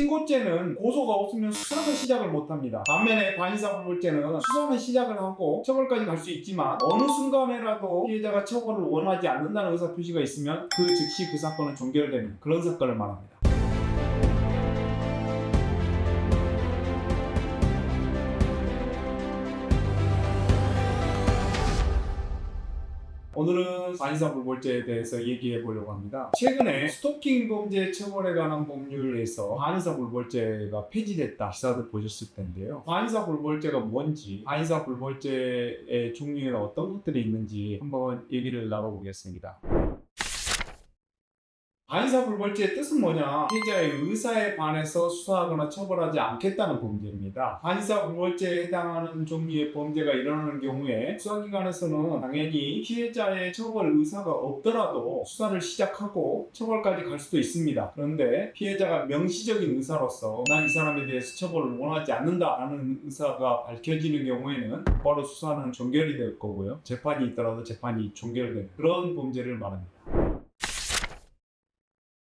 신고죄는 고소가 없으면 수사도 시작을 못합니다. 반면에 반의사불벌죄는 수사는 시작을 하고 처벌까지 갈 수 있지만 어느 순간에라도 피해자가 처벌을 원하지 않는다는 의사표시가 있으면 그 즉시 그 사건은 종결되는 그런 사건을 말합니다. 오늘은 반의사 불벌죄에 대해서 얘기해 보려고 합니다. 최근에 스토킹 범죄 처벌에 관한 법률에서 반의사 불벌죄가 폐지됐다 기사들 보셨을 텐데요. 반의사 불벌죄가 뭔지, 반의사 불벌죄의 종류에는 어떤 것들이 있는지 한번 얘기를 나눠보겠습니다. 반의사 불벌죄의 뜻은 뭐냐? 피해자의 의사에 반해서 수사하거나 처벌하지 않겠다는 범죄입니다. 반의사 불벌죄에 해당하는 종류의 범죄가 일어나는 경우에 수사기관에서는 당연히 피해자의 처벌 의사가 없더라도 수사를 시작하고 처벌까지 갈 수도 있습니다. 그런데 피해자가 명시적인 의사로서 난 이 사람에 대해서 처벌을 원하지 않는다라는 의사가 밝혀지는 경우에는 바로 수사는 종결이 될 거고요. 재판이 있더라도 재판이 종결되는 그런 범죄를 말합니다.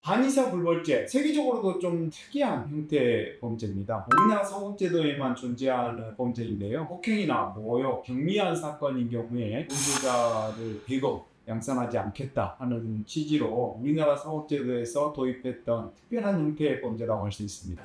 반의사 불벌죄 세계적으로도 좀 특이한 형태의 범죄입니다. 우리나라 사법제도에만 존재하는 범죄인데요. 폭행이나 모욕, 경미한 사건인 경우에 범죄자를 배고 양산하지 않겠다 하는 취지로 우리나라 사법제도에서 도입했던 특별한 형태의 범죄라고 할 수 있습니다.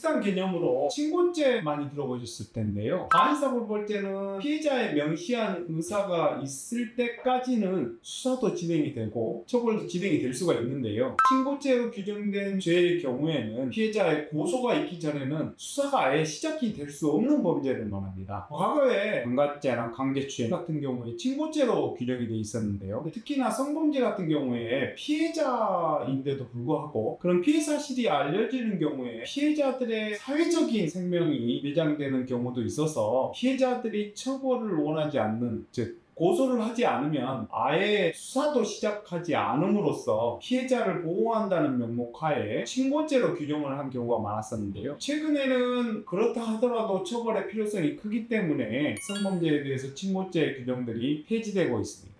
비슷한 개념으로 친고죄 많이 들어보셨을 텐데요. 반의사불벌죄는 피해자의 명시한 의사가 있을 때까지는 수사도 진행이 되고 처벌도 진행이 될 수가 있는데요. 친고죄로 규정된 죄의 경우에는 피해자의 고소가 있기 전에는 수사가 아예 시작이 될 수 없는 범죄를 말합니다. 과거에 강간죄나 강제추행 같은 경우에 친고죄로 규정이 돼 있었는데요. 특히나 성범죄 같은 경우에 피해자인데도 불구하고 그런 피해 사실이 알려지는 경우에 피해자들의 사회적인 생명이 매장되는 경우도 있어서 피해자들이 처벌을 원하지 않는 즉 고소를 하지 않으면 아예 수사도 시작하지 않음으로써 피해자를 보호한다는 명목하에 친고죄로 규정을 한 경우가 많았었는데요. 최근에는 그렇다 하더라도 처벌의 필요성이 크기 때문에 성범죄에 대해서 친고죄 규정들이 폐지되고 있습니다.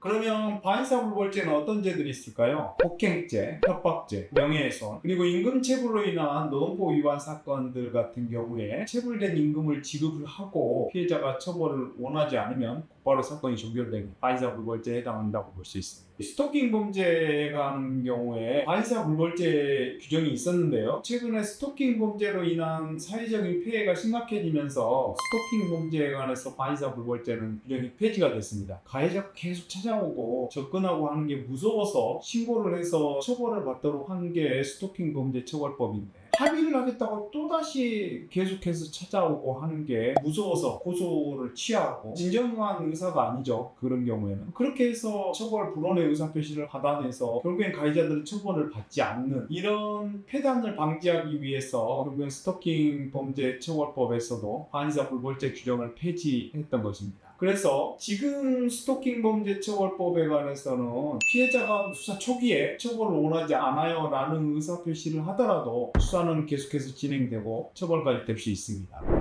그러면 반의사불벌죄는 어떤 죄들이 있을까요? 폭행죄, 협박죄, 명예훼손, 그리고 임금체불로 인한 노동법 위반 사건들 같은 경우에 체불된 임금을 지급을 하고 피해자가 처벌을 원하지 않으면 곧바로 사건이 종결되고 반의사불벌죄에 해당한다고 볼 수 있습니다. 스토킹 범죄에 관한 경우에 반의사불벌죄 규정이 있었는데요. 최근에 스토킹 범죄로 인한 사회적인 피해가 심각해지면서 스토킹 범죄에 관해서 반의사불벌죄는 규정이 폐지가 됐습니다. 가해자가 계속 찾아오고 접근하고 하는 게 무서워서 신고를 해서 처벌을 받도록 하는 게 스토킹 범죄 처벌법인데 합의를 하겠다고 또다시 계속해서 찾아오고 하는 게 무서워서 고소를 취하고 진정한 의사가 아니죠. 그런 경우에는. 그렇게 해서 처벌 불원의 의사 표시를 받아내서 결국엔 가해자들은 처벌을 받지 않는 이런 폐단을 방지하기 위해서 결국엔 스토킹 범죄 처벌법에서도 반의사 불벌죄 규정을 폐지했던 것입니다. 그래서 지금 스토킹 범죄 처벌법에 관해서는 피해자가 수사 초기에 처벌을 원하지 않아요 라는 의사표시를 하더라도 수사는 계속해서 진행되고 처벌까지 될 수 있습니다.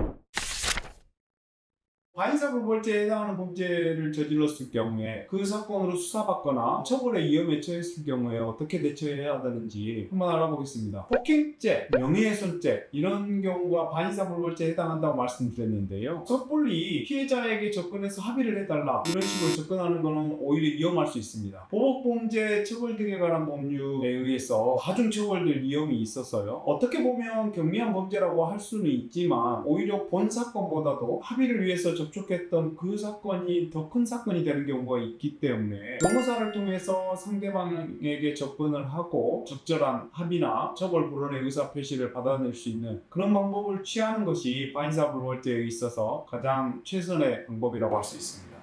반의사불벌죄에 해당하는 범죄를 저질렀을 경우에 그 사건으로 수사받거나 처벌의 위험에 처했을 경우에 어떻게 대처해야 되는지 한번 알아보겠습니다. 폭행죄, 명예훼손죄 이런 경우가 반의사불벌죄에 해당한다고 말씀드렸는데요. 섣불리 피해자에게 접근해서 합의를 해달라 이런 식으로 접근하는 것은 오히려 위험할 수 있습니다. 보복범죄 처벌 등에 관한 법률에 의해서 가중 처벌될 위험이 있어서요. 어떻게 보면 경미한 범죄라고 할 수는 있지만 오히려 본 사건보다도 합의를 위해서 접 촉했던 그 사건이 더 큰 사건이 되는 경우가 있기 때문에 변호사를 통해서 상대방에게 접근을 하고 적절한 합의나 처벌 불원의 의사 표시를 받아낼 수 있는 그런 방법을 취하는 것이 반의사 불벌죄에 있어서 가장 최선의 방법이라고 할 수 있습니다.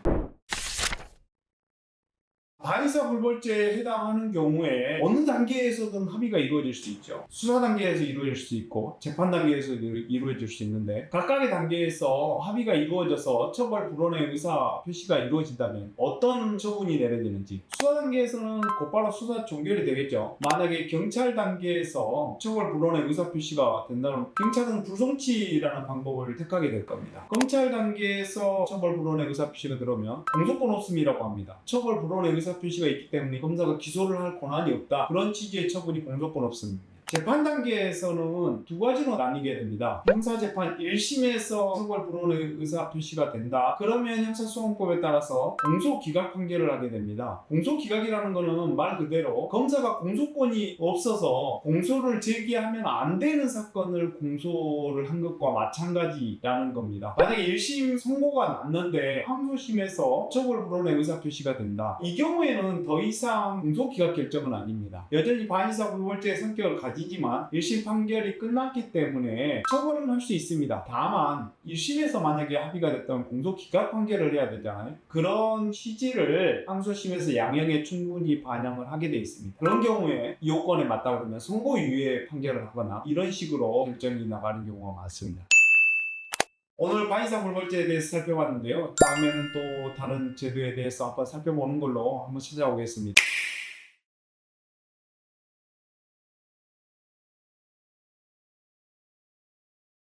반의사 불벌죄에 해당하는 경우에 어느 단계에서든 합의가 이루어질 수 있죠. 수사 단계에서 이루어질 수 있고 재판 단계에서 이루- 이루어질 수 있는데 각각의 단계에서 합의가 이루어져서 처벌 불원의 의사 표시가 이루어진다면 어떤 처분이 내려지는지 수사 단계에서는 곧바로 수사 종결이 되겠죠. 만약에 경찰 단계에서 처벌 불원의 의사 표시가 된다면 경찰은 불송치라는 방법을 택하게 될 겁니다. 검찰 단계에서 처벌 불원의 의사 표시가 들어오면 공소권 없음이라고 합니다. 처벌 불원의 의사 표시가 있기 때문에 검사가 기소를 할 권한이 없다. 그런 취지의 처분이 공소권 없습니다. 재판 단계에서는 두 가지로 나뉘게 됩니다. 형사재판 1심에서 처벌 불원의 의사 표시가 된다. 그러면 형사소송법에 따라서 공소기각 판결을 하게 됩니다. 공소기각이라는 거는 말 그대로 검사가 공소권이 없어서 공소를 제기하면 안 되는 사건을 공소를 한 것과 마찬가지라는 겁니다. 만약에 1심 선고가 났는데 항소심에서 처벌 불원의 의사 표시가 된다. 이 경우에는 더 이상 공소기각 결정은 아닙니다. 여전히 반의사 불벌죄의 성격을 가지 지만 1심 판결이 끝났기 때문에 처벌은 할 수 있습니다. 다만 1심에서 만약에 합의가 됐다면 공소기각 판결을 해야 되잖아요. 그런 취지를 항소심에서 양형에 충분히 반영을 하게 돼 있습니다. 그런 경우에 이 요건에 맞다 그러면 선고유예 판결을 하거나 이런 식으로 결정이 나가는 경우가 많습니다. 오늘 반의사 불벌죄에 대해서 살펴봤는데요. 다음에는 또 다른 제도에 대해서 한번 살펴보는 걸로 한번 찾아오겠습니다.